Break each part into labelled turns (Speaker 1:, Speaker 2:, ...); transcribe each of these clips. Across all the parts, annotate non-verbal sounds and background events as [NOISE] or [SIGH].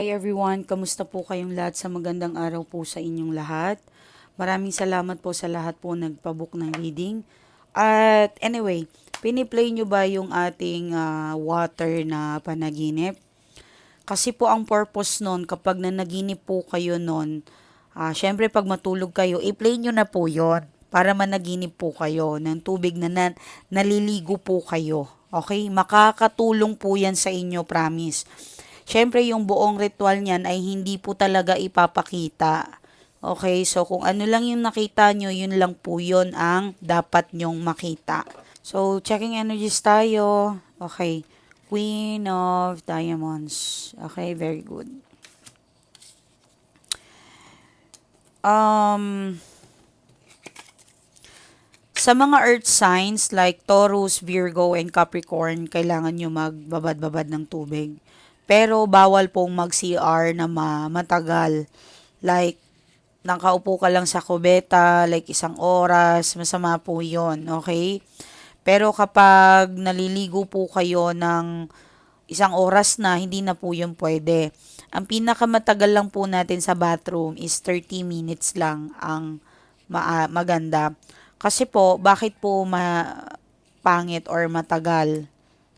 Speaker 1: Hi everyone, kamusta po kayong lahat sa magandang araw po sa inyong lahat. Maraming salamat po sa lahat po nagpabook ng reading. At anyway, piniplay nyo ba yung ating ah, water na panaginip? Kasi po ang purpose nun, kapag nanaginip po kayo nun, ah, syempre pag matulog kayo, i-play nyo na po yon para managinip po kayo ng tubig na, na naliligo po kayo. Okay? Makakatulong po yan sa inyo, promise. Syempre, yung buong ritual niyan ay hindi po talaga ipapakita. Okay, so kung ano lang yung nakita nyo, yun lang po yun ang dapat nyong makita. So, checking energies tayo. Okay, Queen of Diamonds. Okay, very good. Um, sa mga earth signs like Taurus, Virgo, and Capricorn, kailangan nyo magbabad-babad ng tubig. Pero bawal pong mag-CR na ma- matagal. Like, nakaupo ka lang sa kubeta, like isang oras, masama po yon okay? Pero kapag naliligo po kayo ng isang oras na, hindi na po yun pwede. Ang pinakamatagal lang po natin sa bathroom is 30 minutes lang ang ma- maganda. Kasi po, bakit po ma pangit or matagal?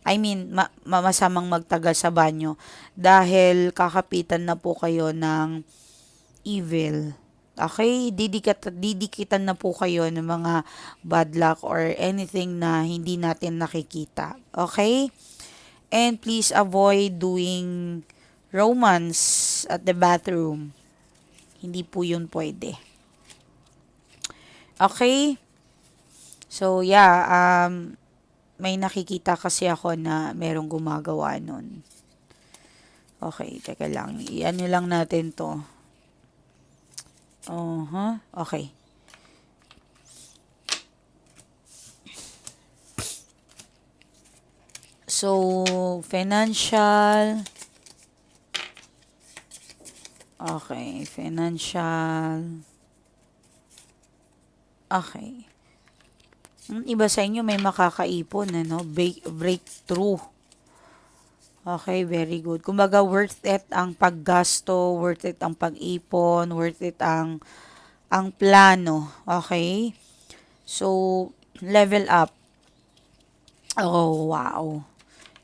Speaker 1: I mean, ma- ma- masamang magtagal sa banyo dahil kakapitan na po kayo ng evil. Okay? Didikit, didikitan na po kayo ng mga bad luck or anything na hindi natin nakikita. Okay? And please avoid doing romance at the bathroom. Hindi po yun pwede. Okay? So, yeah, um, may nakikita kasi ako na merong gumagawa nun. Okay, teka lang. I-ano lang natin to. Uh-huh. Okay. So, financial. Okay, financial. Okay. Ang iba sa inyo may makakaipon, ano? Break, breakthrough. Okay, very good. Kumbaga, worth it ang paggasto, worth it ang pag-ipon, worth it ang ang plano. Okay? So, level up. Oh, wow.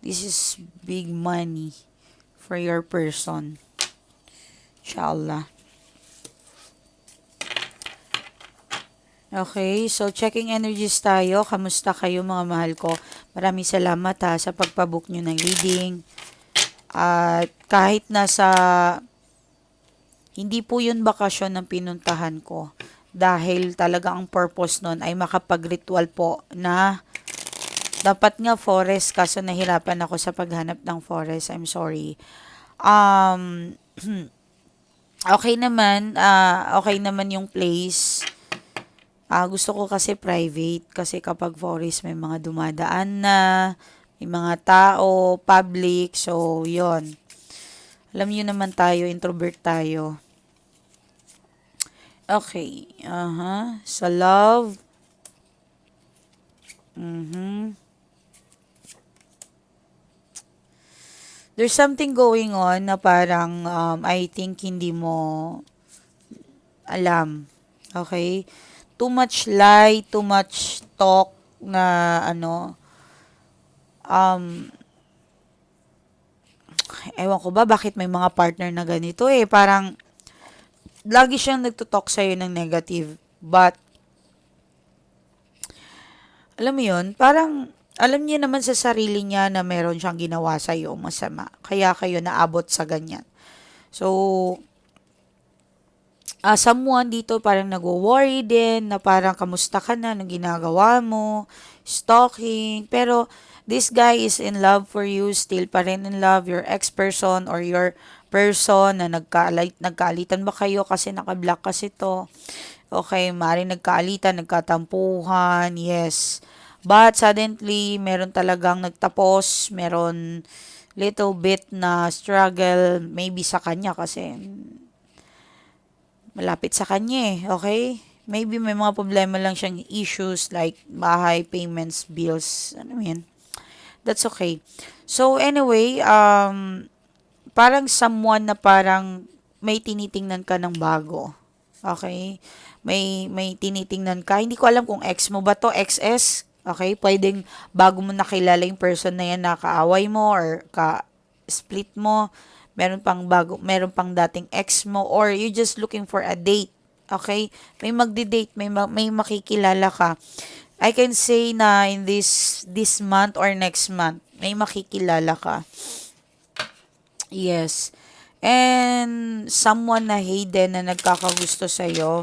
Speaker 1: This is big money for your person. Inshallah. Okay, so checking energies tayo. Kamusta kayo mga mahal ko? Maraming salamat ha sa pagpabook nyo ng reading. At kahit nasa hindi po yun bakasyon ng pinuntahan ko. Dahil talaga ang purpose nun ay makapag-ritual po na dapat nga forest kaso nahirapan ako sa paghanap ng forest. I'm sorry. Um, [CLEARS THROAT] okay naman, uh, okay naman yung place. Ah, gusto ko kasi private kasi kapag forest may mga dumadaan na, may mga tao, public, so yon. Alam niyo naman tayo, introvert tayo. Okay, aha, sa love. Mhm. There's something going on na parang um, I think hindi mo alam. Okay? Too much lie, too much talk na ano um ewan ko ba bakit may mga partner na ganito eh parang lagi siyang nagtutalk sa'yo ng negative but alam mo yun parang alam niya naman sa sarili niya na meron siyang ginawa sa iyo masama kaya kayo naabot sa ganyan. So uh, someone dito parang nagwo-worry din na parang kamusta ka na, anong ginagawa mo, stalking. Pero this guy is in love for you, still pa rin in love, your ex-person or your person na nagkaalit, nagkaalitan ba kayo kasi naka-block kasi to. Okay, maaaring nagkaalitan, nagkatampuhan, yes. But suddenly, meron talagang nagtapos, meron little bit na struggle, maybe sa kanya kasi malapit sa kanya eh, okay? Maybe may mga problema lang siyang issues like bahay, payments, bills, ano yan. That's okay. So anyway, um, parang someone na parang may tinitingnan ka ng bago. Okay? May may tinitingnan ka. Hindi ko alam kung ex mo ba to, XS. Okay? Pwedeng bago mo nakilala yung person na yan, nakaaway mo or ka split mo. Meron pang bago, meron pang dating ex mo or you just looking for a date. Okay? May magdi-date, may ma- may makikilala ka. I can say na in this this month or next month, may makikilala ka. Yes. And someone na hidden na nagkakagusto sa'yo,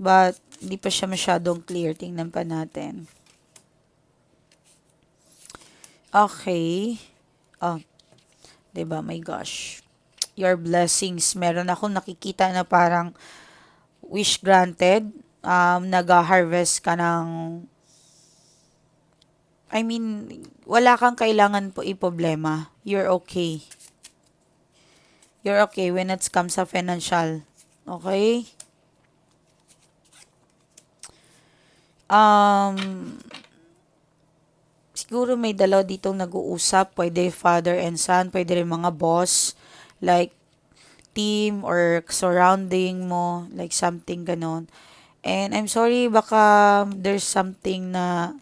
Speaker 1: but hindi pa siya masyadong clear. Tingnan pa natin. Okay. Oh. Ba? My gosh. Your blessings. Meron akong nakikita na parang wish granted. Um, nag-harvest ka ng I mean, wala kang kailangan po i-problema. You're okay. You're okay when it comes sa financial. Okay? Um, siguro may dalaw ditong nag-uusap. Pwede father and son. Pwede rin mga boss. Like, team or surrounding mo. Like, something ganon. And I'm sorry, baka there's something na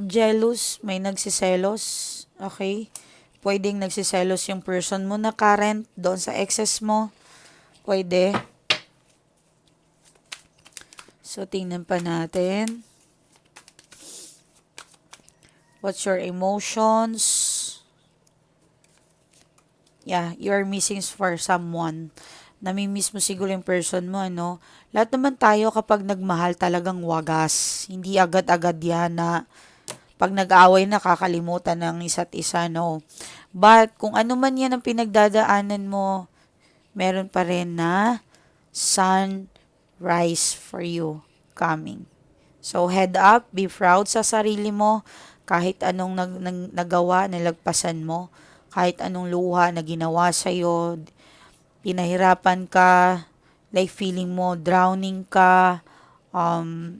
Speaker 1: jealous, may nagsiselos, okay? Pwedeng nagsiselos yung person mo na current doon sa exes mo. Pwede. So, tingnan pa natin. What's your emotions? Yeah, you're missing for someone. Namimiss mo siguro yung person mo, ano? Lahat naman tayo kapag nagmahal talagang wagas. Hindi agad-agad yan na pag nag-away na kakalimutan ng isa't isa, no? But kung ano man yan ang pinagdadaanan mo, meron pa rin na sunrise for you coming. So, head up, be proud sa sarili mo, kahit anong nag, nag, nagawa, nalagpasan mo, kahit anong luha na ginawa sa'yo, pinahirapan ka, like feeling mo drowning ka, um,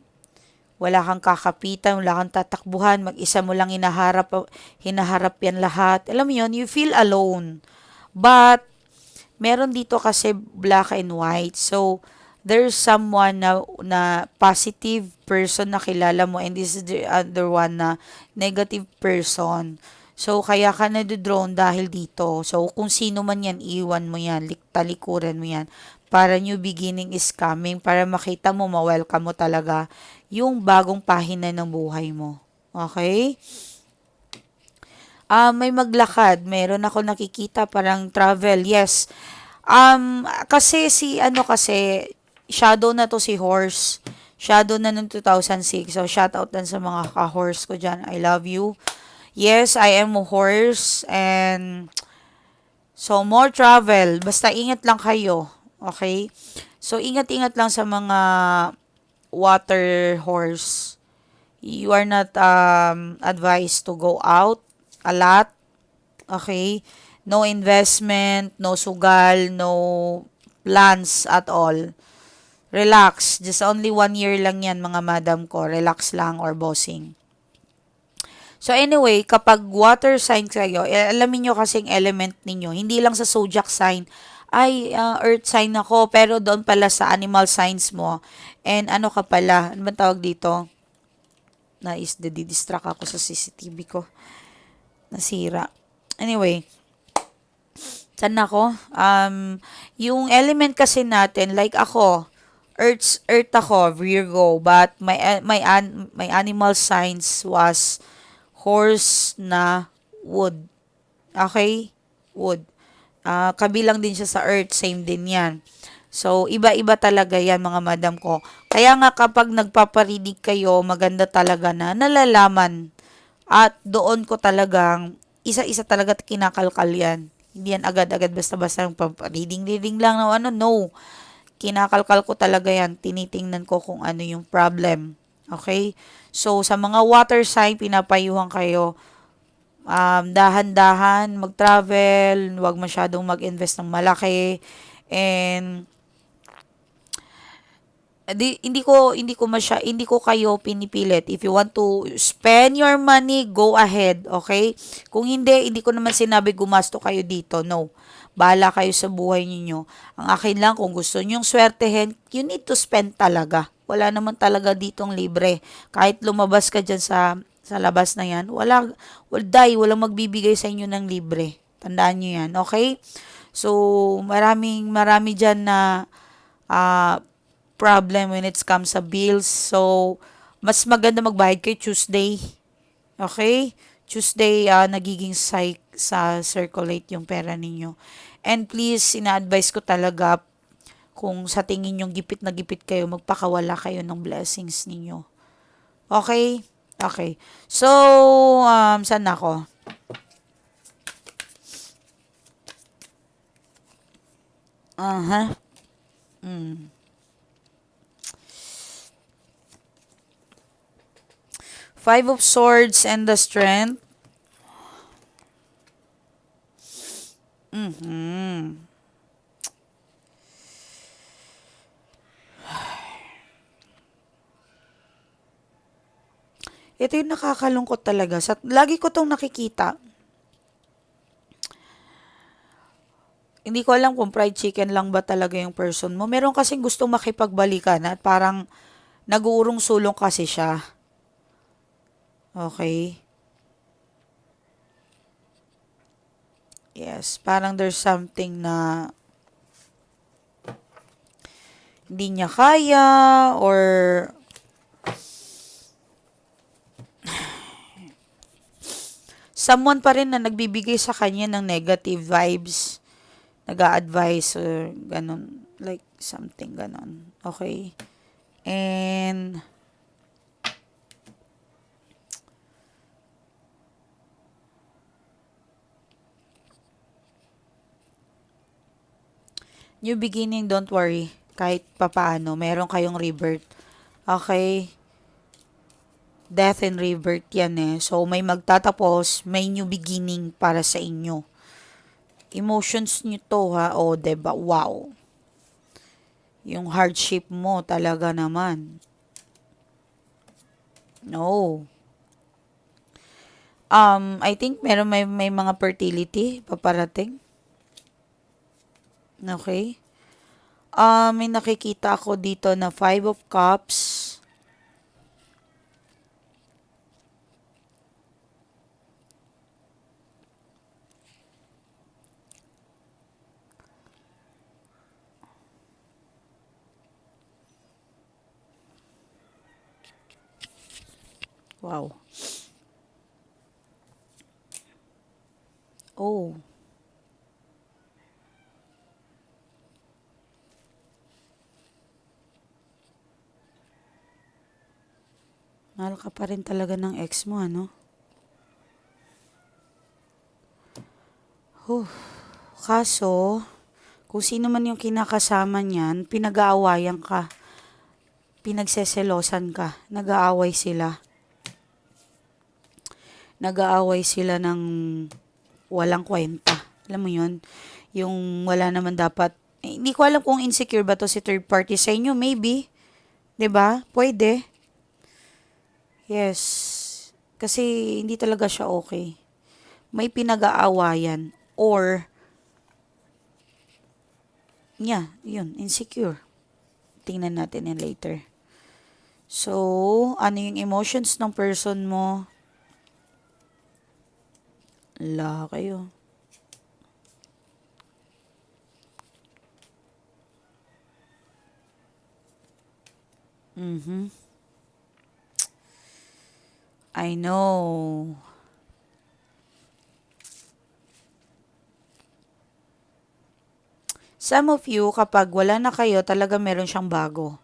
Speaker 1: wala kang kakapitan, wala kang tatakbuhan, mag-isa mo lang hinaharap, hinaharap yan lahat. Alam mo yun, you feel alone. But, meron dito kasi black and white. So, there's someone na, na positive person na kilala mo and this is the other one na negative person. So, kaya ka na-drone dahil dito. So, kung sino man yan, iwan mo yan, talikuran mo yan. Para new beginning is coming, para makita mo, ma-welcome mo talaga yung bagong pahina ng buhay mo. Okay? Uh, may maglakad. Meron ako nakikita parang travel. Yes. Um, kasi si, ano kasi, shadow na to si horse. Shadow na ng 2006. So, shout out din sa mga ka-horse ko dyan. I love you. Yes, I am a horse and so more travel. Basta ingat lang kayo. Okay? So ingat-ingat lang sa mga water horse. You are not um, advised to go out a lot. Okay? No investment, no sugal, no plans at all. Relax. Just only one year lang yan mga madam ko. Relax lang or bossing. So anyway, kapag water sign kayo, eh, alamin nyo kasing element ninyo. Hindi lang sa zodiac sign, ay uh, earth sign ako, pero doon pala sa animal signs mo. And ano ka pala, ano ba tawag dito? Na is the distract ako sa CCTV ko. Nasira. Anyway, saan ako? Um, yung element kasi natin, like ako, Earth, Earth ako, Virgo, but my, my, my animal signs was horse na wood. Okay? Wood. Uh, kabilang din siya sa earth, same din yan. So, iba-iba talaga yan mga madam ko. Kaya nga kapag nagpaparinig kayo, maganda talaga na nalalaman. At doon ko talagang, isa-isa talaga kinakalkal yan. Hindi yan agad-agad basta-basta yung reading-reading lang na ano, no. Kinakalkal ko talaga yan. Tinitingnan ko kung ano yung problem. Okay? So, sa mga water sign, pinapayuhan kayo, um, dahan-dahan, mag-travel, huwag masyadong mag-invest ng malaki, and di, hindi ko hindi ko masya hindi ko kayo pinipilit. If you want to spend your money go ahead. Okay? Kung hindi hindi ko naman sinabi gumasto kayo dito. No bahala kayo sa buhay ninyo ang akin lang kung gusto niyo swertehin you need to spend talaga wala naman talaga ditong libre kahit lumabas ka diyan sa sa labas na yan wala wala die walang magbibigay sa inyo ng libre tandaan niyo yan okay so maraming marami diyan na ah problem when it comes sa bills. So, mas maganda magbayad kay Tuesday. Okay? Tuesday, ah, nagiging psych sa circulate yung pera ninyo. And please, ina-advise ko talaga kung sa tingin yung gipit na gipit kayo, magpakawala kayo ng blessings ninyo. Okay? Okay. So, um, saan ako? Aha. Mm. Five of Swords and the Strength. Mhm. Ito yung nakakalungkot talaga. Sa, lagi ko tong nakikita. Hindi ko alam kung fried chicken lang ba talaga yung person mo. Meron kasing gustong makipagbalikan at parang nag-uurong sulong kasi siya. Okay. Yes, parang there's something na hindi niya kaya or someone pa rin na nagbibigay sa kanya ng negative vibes, nag-a-advise or ganun, like something ganun. Okay? And new beginning, don't worry. Kahit papaano, meron kayong rebirth. Okay? Death and rebirth yan eh. So, may magtatapos, may new beginning para sa inyo. Emotions nyo to ha. O, oh, ba diba? Wow. Yung hardship mo talaga naman. No. Um, I think meron may, may mga fertility paparating. Okay? Uh, may nakikita ako dito na Five of Cups. Wow. Oh. Mahal ka pa rin talaga ng ex mo, ano? Huh. Kaso, kung sino man yung kinakasama niyan, pinag-aawayan ka. Pinagseselosan ka. Nag-aaway sila. Nag-aaway sila ng walang kwenta. Alam mo yun? Yung wala naman dapat. Eh, hindi ko alam kung insecure ba to si third party sa inyo. Maybe. ba? Pwede. Yes. Kasi hindi talaga siya okay. May pinag-aawayan or yeah, yun, insecure. Tingnan natin yan later. So, ano yung emotions ng person mo? La kayo. Mm-hmm. I know. Some of you, kapag wala na kayo, talaga meron siyang bago.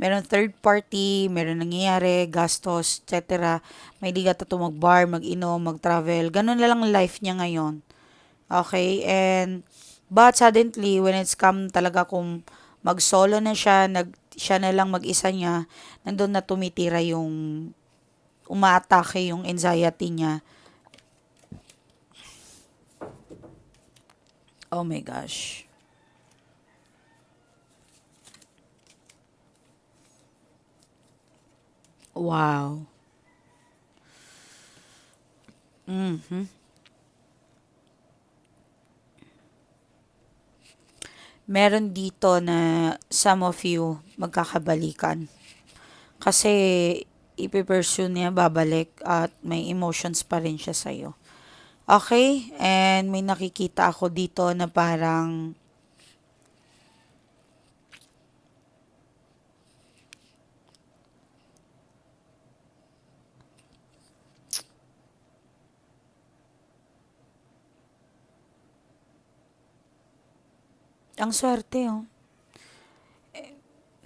Speaker 1: Meron third party, meron nangyayari, gastos, etc. May ligat to mag-bar, mag-inom, mag-travel. Ganun na lang life niya ngayon. Okay? And, but suddenly, when it's come talaga kung mag-solo na siya, nag, siya na lang mag-isa niya, nandun na tumitira yung umaatake yung anxiety niya. Oh my gosh. Wow. Mhm. Meron dito na some of you magkakabalikan. Kasi ipipursue niya babalik at may emotions pa rin siya sa'yo. Okay? And may nakikita ako dito na parang ang swerte, oh.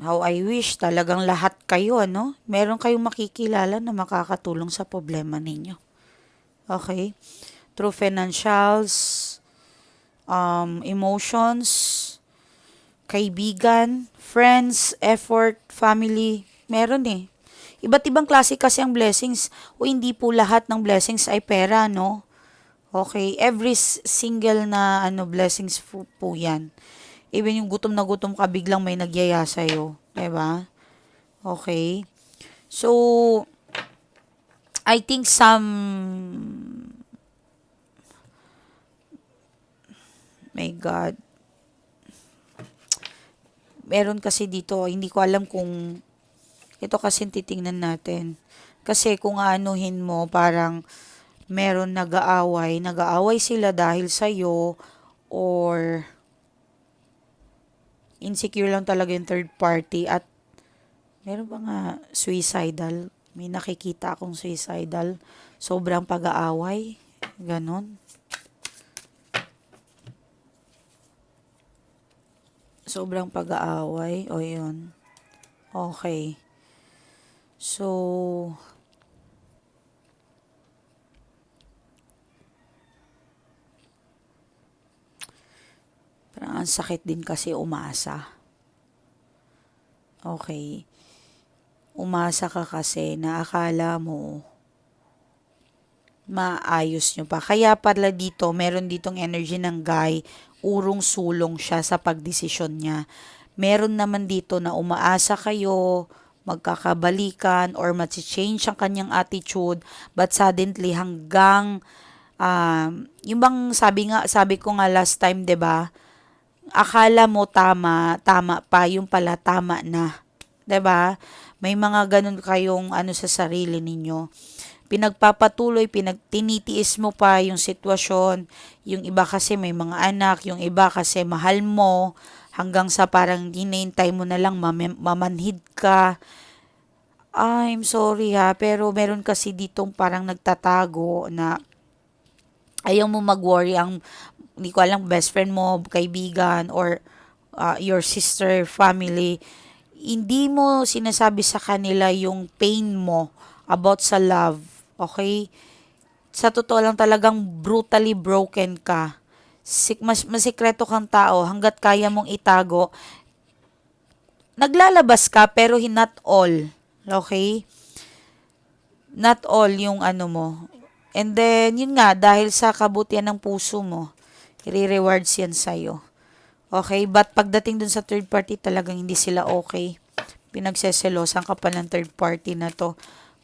Speaker 1: How I wish talagang lahat kayo, ano? Meron kayong makikilala na makakatulong sa problema ninyo. Okay? Through financials, um, emotions, kaibigan, friends, effort, family. Meron eh. Iba't ibang klase kasi ang blessings. O hindi po lahat ng blessings ay pera, no? Okay? Every single na ano blessings po, po yan. Even yung gutom na gutom ka, biglang may nagyaya sa'yo. 'di ba? Okay? So, I think some... My God. Meron kasi dito, hindi ko alam kung... Ito kasi titingnan natin. Kasi kung aanuhin mo, parang meron nag-aaway. Nag-aaway sila dahil sa'yo or insecure lang talaga yung third party at meron ba nga suicidal? May nakikita akong suicidal. Sobrang pag-aaway. Ganon. Sobrang pag-aaway. O yun. Okay. So, parang ang sakit din kasi umasa. Okay. Umasa ka kasi na akala mo maayos nyo pa. Kaya pala dito, meron ditong energy ng guy, urong-sulong siya sa pagdesisyon niya. Meron naman dito na umaasa kayo, magkakabalikan, or change ang kanyang attitude, but suddenly hanggang, um, yung bang sabi nga, sabi ko nga last time, ba akala mo tama, tama pa, yung pala tama na. ba? May mga ganun kayong ano sa sarili ninyo. Pinagpapatuloy, pinagtinitiis mo pa yung sitwasyon. Yung iba kasi may mga anak, yung iba kasi mahal mo, hanggang sa parang hinihintay mo na lang mam- mamanhid ka. I'm sorry ha, pero meron kasi ditong parang nagtatago na ayaw mo mag-worry ang hindi ko alam best friend mo, kaibigan or uh, your sister, family, hindi mo sinasabi sa kanila yung pain mo about sa love, okay? Sa totoo lang talagang brutally broken ka. Sik mas masikreto kang tao hanggat kaya mong itago. Naglalabas ka pero not all, okay? Not all yung ano mo. And then, yun nga, dahil sa kabutihan ng puso mo, i-rewards yan sa'yo. Okay? But pagdating dun sa third party, talagang hindi sila okay. Pinagseselosan ka pa ng third party na to.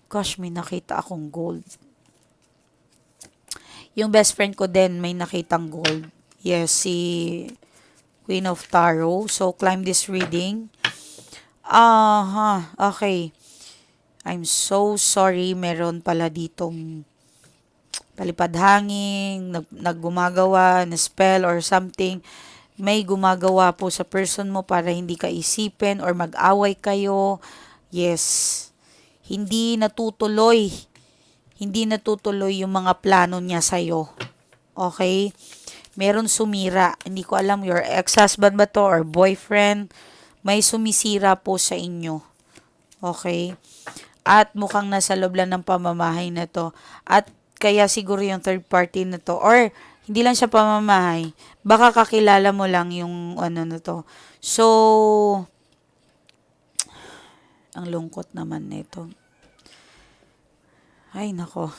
Speaker 1: Gosh, may nakita akong gold. Yung best friend ko din, may nakitang gold. Yes, si Queen of Tarot. So, climb this reading. Aha, uh-huh, okay. I'm so sorry. Meron pala ditong palipad hangin, nag, naggumagawa na spell or something. May gumagawa po sa person mo para hindi ka isipin or mag-away kayo. Yes. Hindi natutuloy hindi natutuloy yung mga plano niya sa'yo. Okay? Meron sumira. Hindi ko alam, your ex-husband ba to or boyfriend. May sumisira po sa inyo. Okay? At mukhang nasa loob lang ng pamamahay na to. At kaya siguro yung third party na to. Or, hindi lang siya pamamahay. Baka kakilala mo lang yung ano na to. So, ang lungkot naman nito. Ay, nako.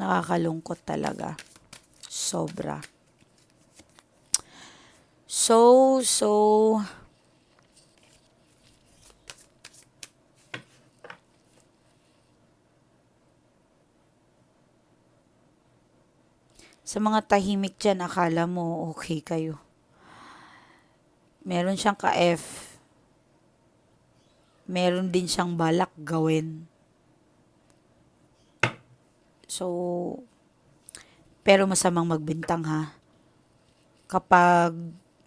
Speaker 1: Nakakalungkot talaga. Sobra. So, so, Sa mga tahimik dyan, akala mo okay kayo. Meron siyang ka-F. Meron din siyang balak gawin. So, pero masamang magbintang ha. Kapag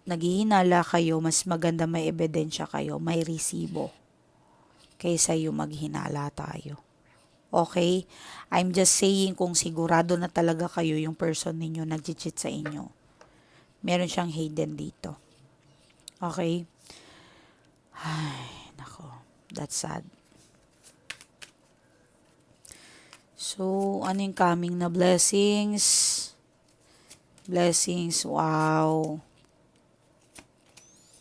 Speaker 1: naghihinala kayo, mas maganda may ebidensya kayo, may resibo. Kaysa yung maghinala tayo. Okay? I'm just saying kung sigurado na talaga kayo yung person ninyo nag-cheat sa inyo. Meron siyang hidden dito. Okay? Ay, nako. That's sad. So, ano yung coming na blessings? Blessings, wow.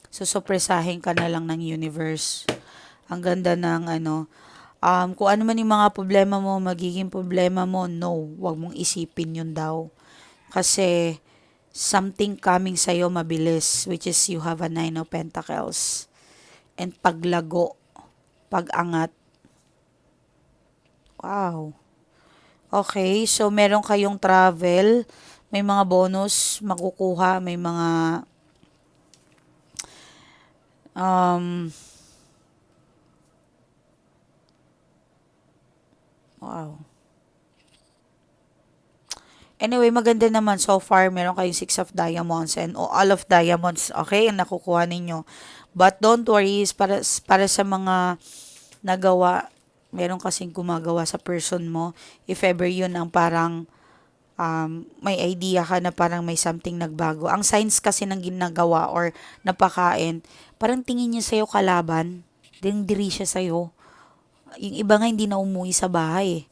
Speaker 1: So, supresahin ka na lang ng universe. Ang ganda ng ano, um, kung ano man yung mga problema mo, magiging problema mo, no, wag mong isipin yun daw. Kasi, something coming sa'yo mabilis, which is you have a nine of pentacles. And paglago, pag-angat. Wow. Okay, so meron kayong travel, may mga bonus makukuha, may mga um Wow. Anyway, maganda naman so far. Meron kayong 6 of diamonds and all of diamonds, okay, ang nakukuha ninyo. But don't worry, is para, para sa mga nagawa, meron kasing gumagawa sa person mo. If ever yun ang parang um, may idea ka na parang may something nagbago. Ang signs kasi ng ginagawa or napakain, parang tingin niya sa'yo kalaban, din diri siya sa'yo. Yung iba nga hindi na umuwi sa bahay.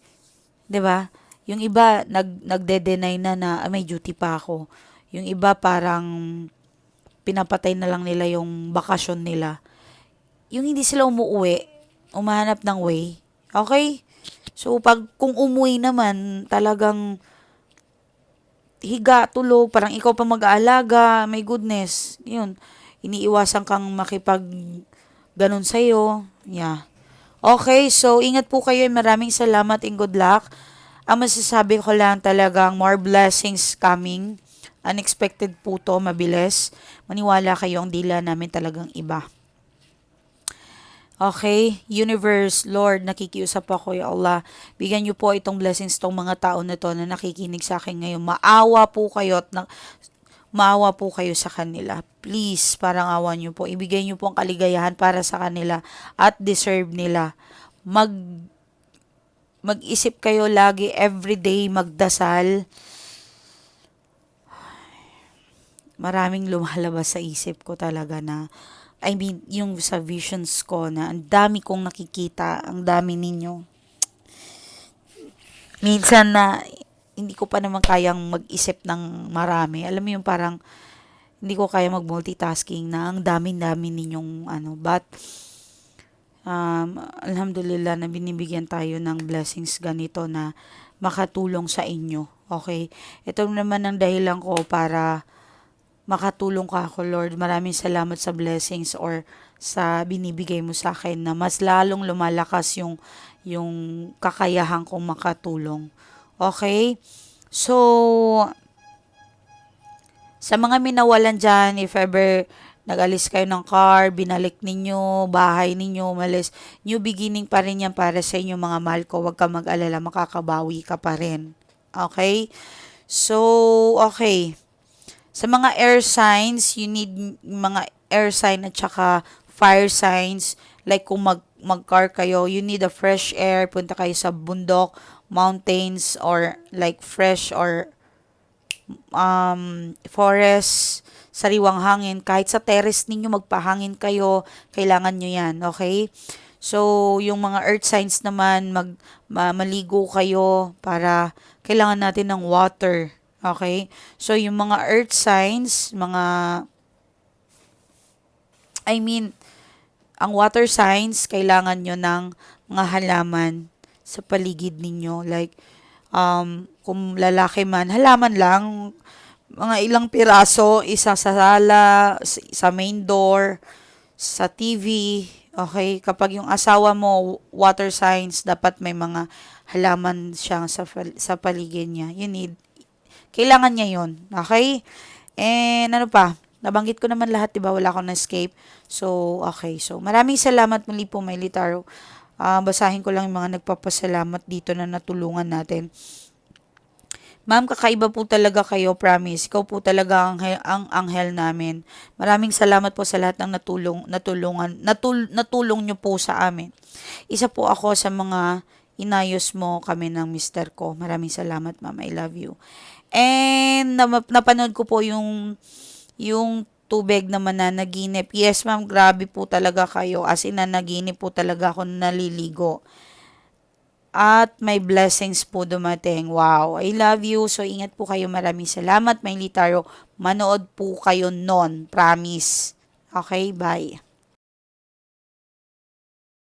Speaker 1: 'Di ba? Yung iba nag nagde-deny na na ah, may duty pa ako. Yung iba parang pinapatay na lang nila yung bakasyon nila. Yung hindi sila umuwi, umahanap ng way. Okay? So pag kung umuwi naman, talagang higa, tulog, parang ikaw pa mag-aalaga, may goodness. Yun. Iniiwasan kang makipag ganun sa'yo. Yeah. Okay, so ingat po kayo. Maraming salamat and good luck. Ang masasabi ko lang talagang more blessings coming. Unexpected po to, mabilis. Maniwala kayo, ang dila namin talagang iba. Okay, Universe, Lord, nakikiusap ako, ya Allah. Bigyan niyo po itong blessings tong mga tao na to na nakikinig sa akin ngayon. Maawa po kayo at na, maawa po kayo sa kanila. Please, parang awa nyo po. Ibigay nyo po ang kaligayahan para sa kanila at deserve nila. Mag mag-isip kayo lagi everyday magdasal. Maraming lumalabas sa isip ko talaga na I mean, yung sa visions ko na ang dami kong nakikita, ang dami ninyo. Minsan na hindi ko pa naman kayang mag-isip ng marami. Alam mo yung parang hindi ko kaya mag-multitasking na ang dami-dami ninyong ano. But, um, alhamdulillah na binibigyan tayo ng blessings ganito na makatulong sa inyo. Okay? Ito naman ang dahilan ko para makatulong ka ako, Lord. Maraming salamat sa blessings or sa binibigay mo sa akin na mas lalong lumalakas yung yung kakayahan kong makatulong. Okay? So, sa mga minawalan dyan, if ever nag-alis kayo ng car, binalik ninyo, bahay ninyo, umalis, new beginning pa rin yan para sa inyo mga mahal ko. Huwag ka mag-alala, makakabawi ka pa rin. Okay? So, okay. Sa mga air signs, you need mga air sign at saka fire signs. Like kung mag mag-car kayo, you need a fresh air, punta kayo sa bundok, mountains, or like fresh or um, forest, sariwang hangin. Kahit sa terrace ninyo magpahangin kayo, kailangan nyo yan, okay? So, yung mga earth signs naman, mag, ma, maligo kayo para kailangan natin ng water, okay? So, yung mga earth signs, mga, I mean, ang water signs, kailangan nyo ng mga halaman sa paligid ninyo. Like, um, kung lalaki man, halaman lang, mga ilang piraso, isa sa sala, sa main door, sa TV, okay? Kapag yung asawa mo, water signs, dapat may mga halaman siya sa, sa paligid niya. You need, Kailangan niya yon Okay? And ano pa? Nabanggit ko naman lahat, di ba? Wala akong escape. So, okay. So, maraming salamat muli po, Miley Taro. Ah, basahin ko lang yung mga nagpapasalamat dito na natulungan natin. Ma'am, kakaiba po talaga kayo, promise. Ikaw po talaga ang, ang anghel namin. Maraming salamat po sa lahat ng natulong, natulungan, natul, natulong nyo po sa amin. Isa po ako sa mga inayos mo kami ng mister ko. Maraming salamat, ma'am. I love you. And na, napanood ko po yung yung tubig na mananaginip. Yes, ma'am, grabe po talaga kayo. As in, nanaginip po talaga ako na naliligo at may blessings po dumating. Wow, I love you. So, ingat po kayo. Maraming salamat, Miley Taro. Manood po kayo non. Promise. Okay, bye.